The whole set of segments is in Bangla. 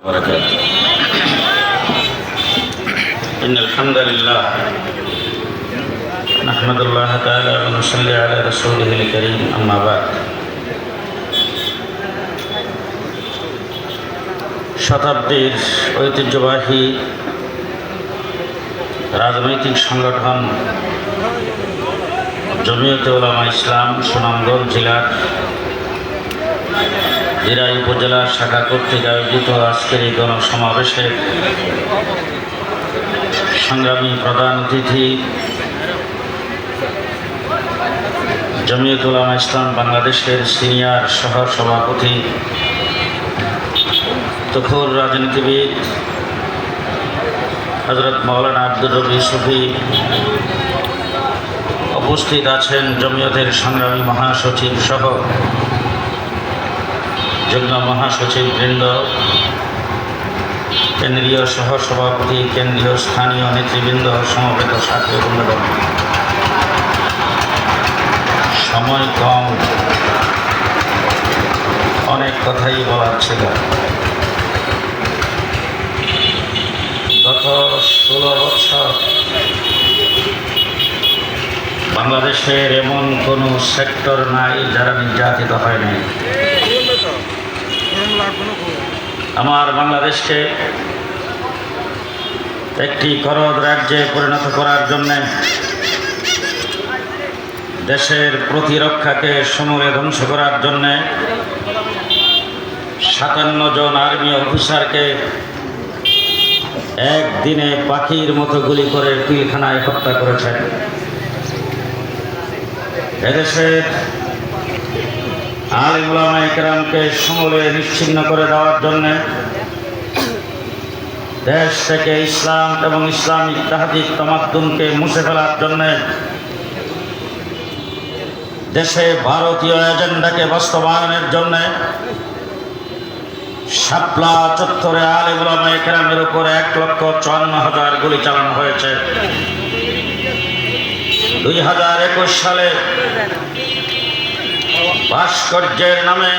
وبركاته إن الحمد لله نحمد الله تعالى ونصلي على رسوله الكريم أما بعد শতাব্দীর ঐতিহ্যবাহী রাজনৈতিক সংগঠন জমিয়তে ওলামা ইসলাম সুনামগঞ্জ জেলার দিরাই উপজেলার শাখা কর্তৃক আয়োজিত আজকের এই গণসমাবেশের সংগ্রামী প্রধান অতিথি জমিয়ত উলামা ইসলাম বাংলাদেশের সিনিয়র সহ সভাপতি তখুর রাজনীতিবিদ হজরত মৌলানা আব্দুর রবি সুফি উপস্থিত আছেন জমিয়তের সংগ্রামী মহাসচিব সহ। যুগ্ম মহাসচিব বৃন্দ, কেন্দ্রীয় সহসভাপতি, কেন্দ্রীয় স্থানীয় নেতৃবৃন্দ, সমবেত সাথী সময় কম। অনেক কথাই বলার ছিল। গত ষোলো বছর বাংলাদেশের এমন কোনো সেক্টর নাই যারা নির্যাতিত হয়নি আমার বাংলাদেশকে একটি করদ রাজ্যে পরিণত করার জন্যে দেশের প্রতিরক্ষাকে সমূলে ধ্বংস করার জন্যে সাতান্ন জন আর্মি অফিসারকে একদিনে পাখির মতো গুলি করে পিলখানায় হত্যা করেছেন। এদেশের আলিমুলামা ইকরামকে সমূলে নিশ্চিন্ন করে দেওয়ার জন্যে দেশ থেকে ইসলাম এবং ইসলামিক তাহাদিক তামাদ্দুনকে মুছে ফেলার জন্যে দেশে ভারতীয় এজেন্ডাকে বাস্তবায়নের জন্যে শাপলা চত্বরে আলিমুলামা ইকরামের উপর এক লক্ষ চুয়ান্ন হাজার গুলি চালানো হয়েছে। দুই হাজার একুশ সালে ভাস্কর্যের নামে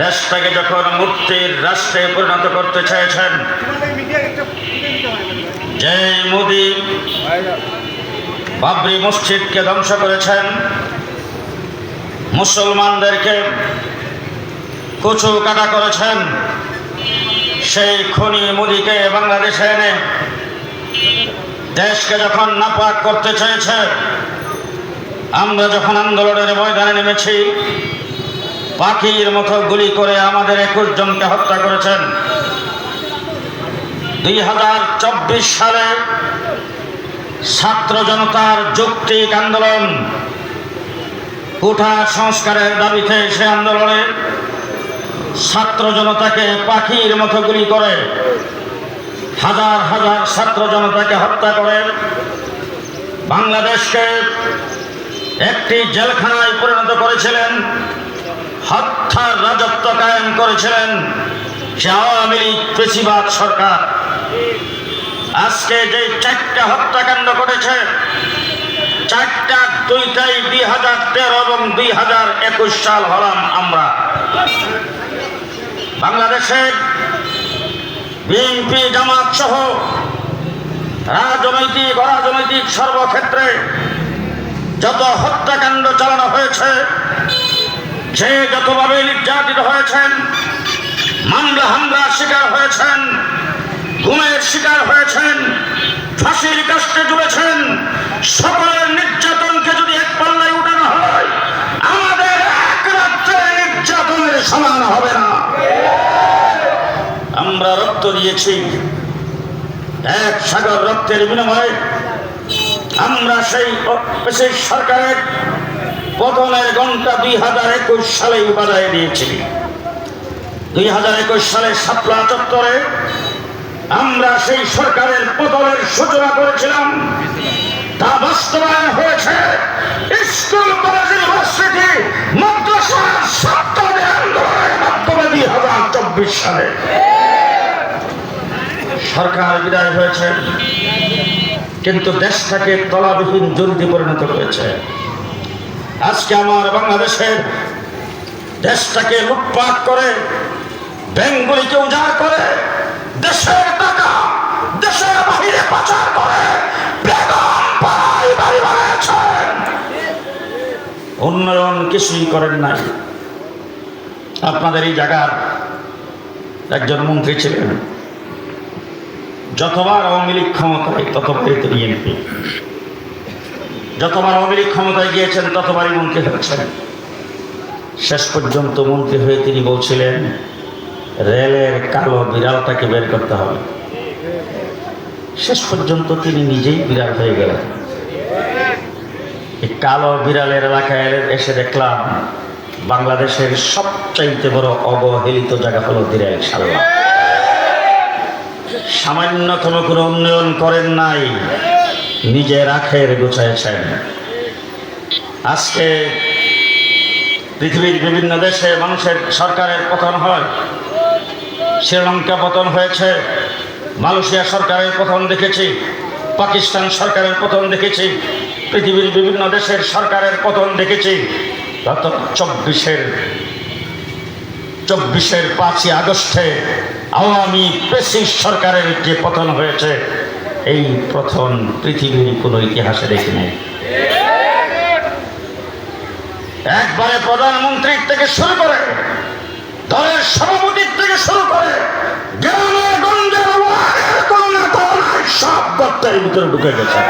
দেশটাকে যখন মূর্তির রাষ্ট্রে পরিণত করতে চেয়েছেন যে মোদী বাবরি মসজিদকে ধ্বংস করেছেন, মুসলমানদেরকে কুচু কাটা করেছেন, সেই খনি মোদীকে বাংলাদেশে এনে দেশকে যখন নাপাক করতে চেয়েছে আমরা যখন আন্দোলনের ময়দানে নেমেছি, পাখির মতো গুলি করে আমাদের একুশ জনকে হত্যা করেছেন। দুই হাজার চব্বিশ সালে ছাত্র জনতার যৌক্তিক আন্দোলন কুঠা সংস্কারের দাবিতে সে আন্দোলনে ছাত্র জনতাকে পাখির মতো গুলি করে, হাজার হাজার ছাত্র জনতাকে হত্যা করে, বাংলাদেশকে একটি জেলখানায় পরিণত করেছিলেন, হত্যার রাজত্ব কায়েম করেছিলেন সে আওয়ামী লীগ পেশিবাদ সরকার। আজকে যে চারটা হত্যাকাণ্ড ঘটেছে, চারটা, দুইটাই দুই হাজার তেরো এবং দুই হাজার একুশ সাল হলাম আমরা। বাংলাদেশের বিএনপি, জামাত সহ রাজনৈতিক, অরাজনৈতিক সর্বক্ষেত্রে যত হত্যাকাণ্ড চালানো হয়েছে যে যতভাবে নির্যাতিত হয়েছেন, মামলা হামলার শিকার হয়েছেন ঘুমের শিকার হয়েছেন, ফাঁসির কাষ্টে জুড়েছেন সকলের নির্যাতনকে যদি এক পাল্লায় উঠানো হয়, আমাদের এক রাত্রে নির্যাতনের সমান হবে না। আমরা রক্ত দিয়েছি, এক সাগর রক্তের বিনিময়ে আমরা সেই সেই সরকারের পতনের ঘণ্টা দুই হাজার একুশ সালেই বাজায় দিয়েছি। দুই হাজার একুশ সালে শাপলা চত্বরে আমরা সেই সরকারের পতনের সূচনা করেছিলাম। তা বাস্তবায়ন হয়েছে। স্কুল, কলেজ, ইউনিভার্সিটি, মাদ্রাসা সপ্তাহে আন্দোলনের মাধ্যমে দুই হাজার চব্বিশ সালে সরকার বিদায় হয়েছে। কিন্তু দেশটাকে তলাবিহীন জলদি পরিণত হয়েছে। আজকে আমার বাংলাদেশের দেশটাকে লুটপাট করে ব্যাংকগুলিকে উজাড় করে, দেশের টাকা, দেশের বাহিরে পাচার করে উন্নয়ন কিছুই করেন নাই। আপনাদের এই জায়গার একজন মন্ত্রী ছিলেন যতবার আওয়ামী লীগ ক্ষমতায় ততবারই তিনি এমপি যতবার আওয়ামী লীগ ক্ষমতায় গিয়েছেন, ততবারই মন্ত্রী হয়েছেন। শেষ পর্যন্ত মন্ত্রী হয়ে তিনি বলছিলেন, রেলের কালো বিড়ালটাকে বের করতে হবে। শেষ পর্যন্ত তিনি নিজেই বিড়াল হয়ে গেলেন। এই কালো বিড়ালের এলাকায় এসে দেখলাম, বাংলাদেশের সবচাইতে বড় অবহেলিত জায়গা হলো দিরাই সাল্লাহ সামান্যতম কোনো উন্নয়ন করেন নাই, নিজের আখের গুছাইছেন। আজকে পৃথিবীর বিভিন্ন দেশে মানুষের সরকারের পতন হয়, শ্রীলঙ্কা পতন হয়েছে, মালয়েশিয়া সরকারের পতন দেখেছি, পাকিস্তান সরকারের পতন দেখেছি, পৃথিবীর বিভিন্ন দেশের সরকারের পতন দেখেছি। গত চব্বিশের চব্বিশের পাঁচই আগস্টে আওয়ামী পেসিস সরকারের যে পতন হয়েছে, এই প্রথম পৃথিবীর কোনো ইতিহাসে দেখি নাই। একবারে প্রধানমন্ত্রীর থেকে শুরু করে, দলের সভাপতির থেকে শুরু করে সব গর্তের ভিতরে ঢুকে গেছে।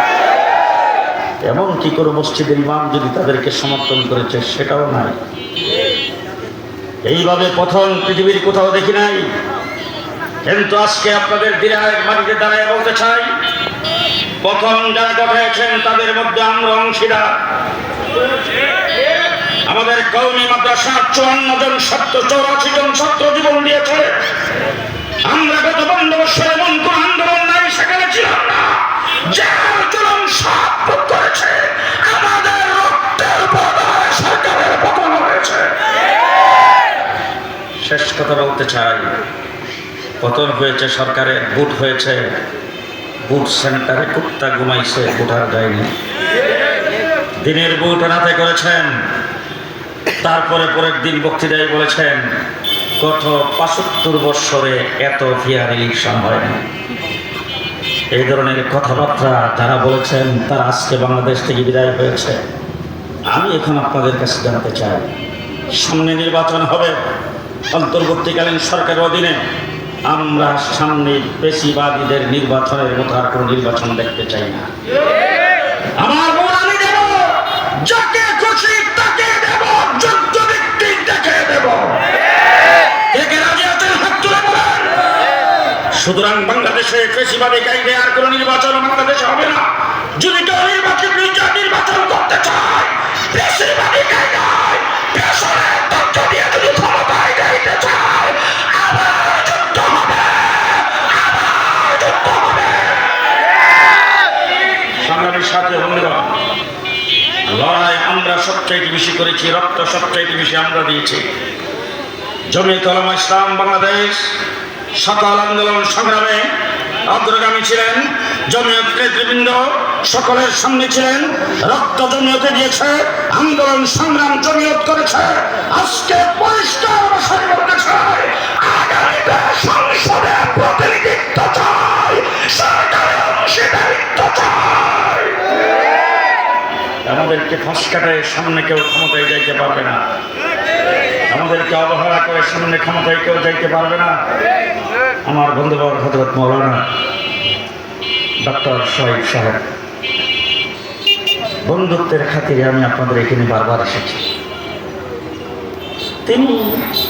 যদি তাদেরকে সমর্থন করেছে, সেটাও নাই। এইভাবে প্রথম পৃথিবীর কোথাও দেখি নাই। কিন্তু আজকে আপনাদের দিরায়ের মাটিতে দাঁড়ায় বলতে চাই, প্রথম যারা গঠেছেন তাদের মধ্যে আমরা অংশীদার। আমাদের কৌমি মাদ্রাসা চুয়ান্ন জন ছাত্র, চৌরাশি জন ছাত্র জীবন দিয়েছে। আমরা গত বন্দোবস্তের এমন কোন আন্দোলন নাই, সেখানে ছিলাম না। যে আন্দোলন সব করেছে, আমাদের রক্তের বদলে সরকারের পতন হয়েছে। শেষ কথা বলতে চাই পতন হয়েছে সরকারের বুট হয়েছে। বুট সেন্টারে কুত্তা ঘুমাইছে বুটার যায়নি দিনের বুট রাতে করেছেন, তারপরে পরের দিন বক্তৃতায় বলেছেন, গত পঁচাত্তর বৎসরে এত ফিয়ার ইলেকশন হয়নি। এই ধরনের কথাবার্তা যারা বলেছেন, তারা আজকে বাংলাদেশ থেকে বিদায় হয়েছে। আমি এখন আপনাদের কাছে জানতে চাই, সামনে নির্বাচন হবে, অন্তর্বর্তীকালীন সরকারের অধীনে আমরা সামনে পেশিবাদীদের নির্বাচনের মতো আর কোনো নির্বাচন দেখতে চাই না। আমার আমি দেব, যাকে খুশি তাকে দেব, যোগ্য ব্যক্তি দেখে দেব। সুতরাং বাংলাদেশে কৃষিবাদী কাইদে আর কোনো নির্বাচন বাংলাদেশে হবে না। যদি কেউ নির্বাচন নির্বাচন করতে চায় পেশনের সবচাইতে বেশি করেছি, রক্ত সবচাইতে বেশি আমরা দিয়েছি। জমিয়ত উলামা ইসলাম, বাংলাদেশ সকল আন্দোলন সংগ্রামে অগ্রগামী ছিলেন। জমিয়ত নেতৃবৃন্দ সকলের সামনে ছিলেন। রক্ত জমিয়তে দিয়েছে আন্দোলন সংগ্রাম জমিয়ত করেছে। আজকে পরিষ্কার আমাদেরকে ফাঁস কাটায় সামনে কেউ ক্ষমতায় যাইতে পারবে না। আমাদেরকে অবহেলা করে সামনে ক্ষমতায় কেউ যাইতে পারবে না। আমার বন্ধুবর হজরত মৌলানা ডক্টর শহীদ সাহেব, বন্ধুত্বের খাতিরে আমি আপনাদের এখানে বারবার এসেছি। তিনি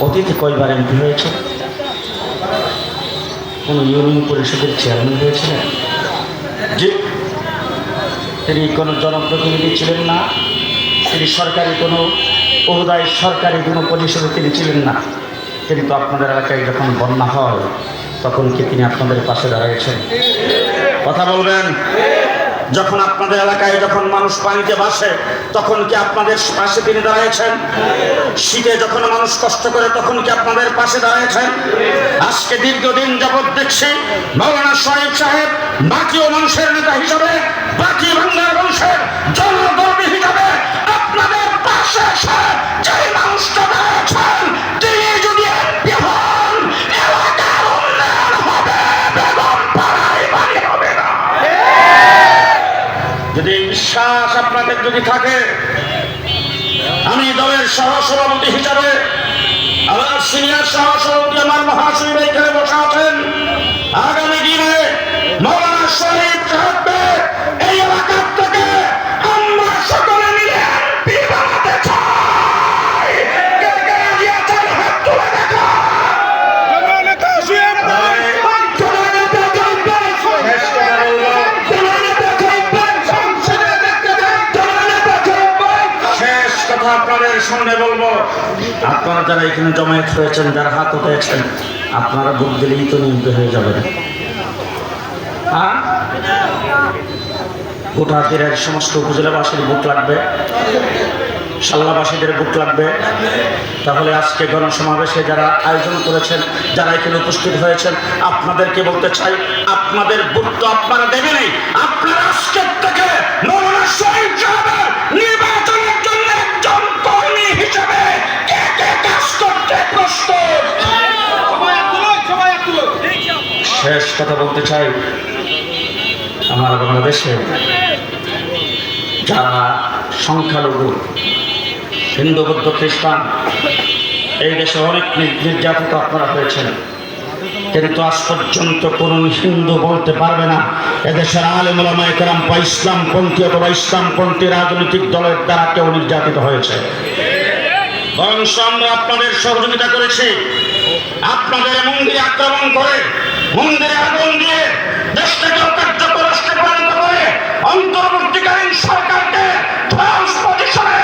অতীতে কয়বার এমপি হয়েছেন? কোনো ইউনিয়ন পরিষদের চেয়ারম্যান হয়েছিলেন? তিনি কোনো জনপ্রতিনিধি ছিলেন না। তিনি সরকারি কোনো ওহুদায় সরকারি কোনো পজিশনে তিনি ছিলেন না। কিন্তু আপনাদের এলাকায় যখন বন্যা হয়, তখন কি তিনি আপনাদের পাশে দাঁড়িয়েছেন কথা বলবেন? যখন আপনাদের এলাকায় যখন মানুষ পানিতে বাসে তখন কি আপনাদের পাশে তিনি দাঁড়িয়েছেন শীতে যখন মানুষ কষ্ট করে, তখন কি আপনাদের পাশে দাঁড়িয়েছেন আজকে দীর্ঘদিন যাবৎ দেখছি মৌলানা সাহেব সাহেব বাকিও মানুষের নেতা হিসাবে, বাকি মানুষের হিসাবে আপনাদের পাশে এসে মানুষটা দাঁড়িয়েছেন তিনি যদি যদি বিশ্বাস আপনাদের যদি থাকে, আমি দলের সহসভাপতি হিসাবে আমার সিনিয়র সহসভাপতি আমার মহাসচিব এখানে বসা আছেন। আগামী যারা এখানে জমায়েত হয়েছেন, যারা হাত উঠেছেন আপনারা ভোট দিলেই তো নিহত হয়ে যাবেন। হ্যাঁ ভোটারদের সমস্ত উপজেলাবাসীর ভোট লাগবে সাল্লাবাসীদের বুক লাগবে। তাহলে আজকে গণসমাবেশে যারা আয়োজন করেছেন, যারা এখানে উপস্থিত হয়েছেন, আপনাদেরকে বলতে চাই, আপনাদের বুক তো আপনারা দেবেনই আপনারা আজকের থেকে কথা বলতে চাই আমার বাংলাদেশে যারা সংখ্যালঘু, হিন্দু, বৌদ্ধ, খ্রিস্টান, এই দেশে অনেক নির্যাতিত আপনারা হয়েছেন। কিন্তু আজ পর্যন্ত কোন হিন্দু বলতে পারবে না। এদেশের আলেমুলামায় কেরাম বা ইসলামপন্থী অথবা ইসলামপন্থী রাজনৈতিক দলের দ্বারা কেউ নির্যাতিত হয়েছে। বরং আমরা আপনাদের সহযোগিতা করেছি। আপনাদের মন্দিরে আক্রমণ করে, মন্দিরে আগুন দিয়ে দেশটাকে অকার্যকর রাষ্ট্রে পরিণত করে, অন্তর্বর্তীকালীন সরকারকে ফ্রান্স পজিশনে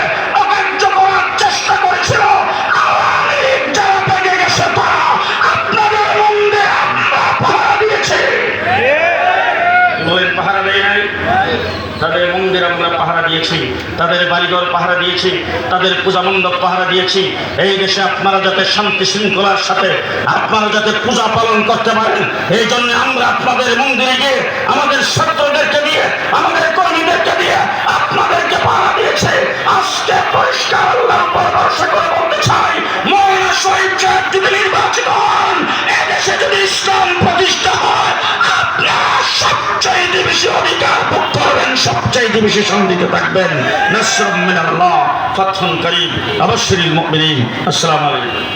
তাদের বাড়িঘর পাহারা দিয়েছি, তাদের পূজা মণ্ডপ পাহারা দিয়েছি। এই দেশে আপনারা যাতে শান্তি শৃঙ্খলার সাথে, আপনারা যাতে পূজা পালন করতে পারেন, এই জন্য আমরা আপনাদের মন্দিরে গিয়ে আমাদের ছাত্রদেরকে দিয়ে, আমাদের কর্মীদেরকে দিয়ে আপনাদেরকে পাহারা দিয়েছে। আজকে পরিষ্কার ভরসা করে বলতে চাই মৌলানা শহীদ যদি নির্বাচিত হন এদেশে যদি ইসলাম প্রতিষ্ঠা হয় সবচাইতে বেশি অধিকার করবেন সবচাইতে বেশি সন্দিত থাকবেন নাসরুম মিনাল্লাহ ফাতহুন করিম আবাশশিরিল মুমিনিন। আসসালামু আলাইকুম।